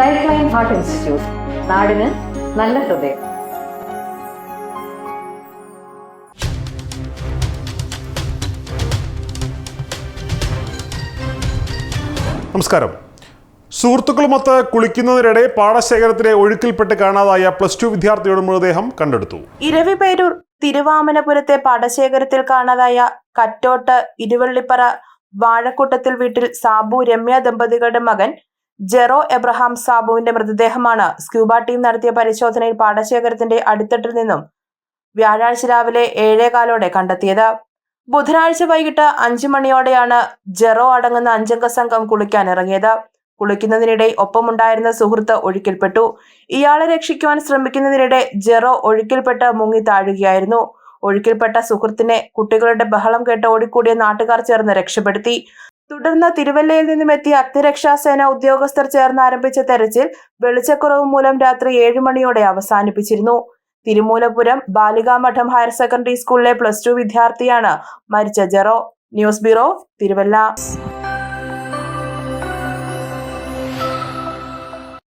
Life line heart institute നാടിന് നല്ല ഹൃദയം. നമസ്കാരം. സുഹൃത്തുക്കളുമൊത്ത് കുളിക്കുന്നതിനിടെ പാടശേഖരത്തിലെ ഒഴുക്കിൽപ്പെട്ട് കാണാതായ പ്ലസ് ടു വിദ്യാർത്ഥിയുടെ മൃതദേഹം കണ്ടെടുത്തു. ഇരവിപേരൂർ തിരുവാമനപുരത്തെ പാടശേഖരത്തിൽ കാണാതായ കറ്റോട്ട് ഇരുവള്ളിപ്പറ വാഴക്കൂട്ടത്തിൽ വീട്ടിൽ സാബു രമ്യ ദമ്പതികളുടെ മകൻ ജെറോ എബ്രഹാം സാബുവിന്റെ മൃതദേഹമാണ് സ്ക്യൂബ ടീം നടത്തിയ പരിശോധനയിൽ പാടശേഖരത്തിന്റെ അടിത്തട്ടിൽ നിന്നും വ്യാഴാഴ്ച രാവിലെ ഏഴേകാലോടെ കണ്ടെത്തിയത്. ബുധനാഴ്ച വൈകിട്ട് അഞ്ചു മണിയോടെയാണ് ജെറോ അടങ്ങുന്ന അഞ്ചംഗ സംഘം കുളിക്കാൻ ഇറങ്ങിയത്. കുളിക്കുന്നതിനിടെ ഒപ്പമുണ്ടായിരുന്ന സുഹൃത്ത് ഒഴുക്കിൽപ്പെട്ടു. ഇയാളെ രക്ഷിക്കുവാൻ ശ്രമിക്കുന്നതിനിടെ ജെറോ ഒഴുക്കിൽപ്പെട്ട് മുങ്ങി താഴുകയായിരുന്നു. ഒഴുക്കിൽപ്പെട്ട സുഹൃത്തിനെ കുട്ടികളുടെ ബഹളം കേട്ട് ഓടിക്കൂടിയ നാട്ടുകാർ ചേർന്ന് രക്ഷപ്പെടുത്തി. തുടർന്ന് തിരുവല്ലയിൽ നിന്നും എത്തിയ അഗ്നിരക്ഷാസേന ഉദ്യോഗസ്ഥർ ചേർന്ന് ആരംഭിച്ച തെരച്ചിൽ വെളിച്ചക്കുറവ് മൂലം രാത്രി ഏഴ് മണിയോടെ അവസാനിപ്പിച്ചിരുന്നു. തിരുമൂലപുരം ബാലികാമഠം ഹയർ സെക്കൻഡറി സ്കൂളിലെ പ്ലസ് ടു വിദ്യാർത്ഥിയാണ് മരിച്ച ജെറോ. News bureau Thiruvalla.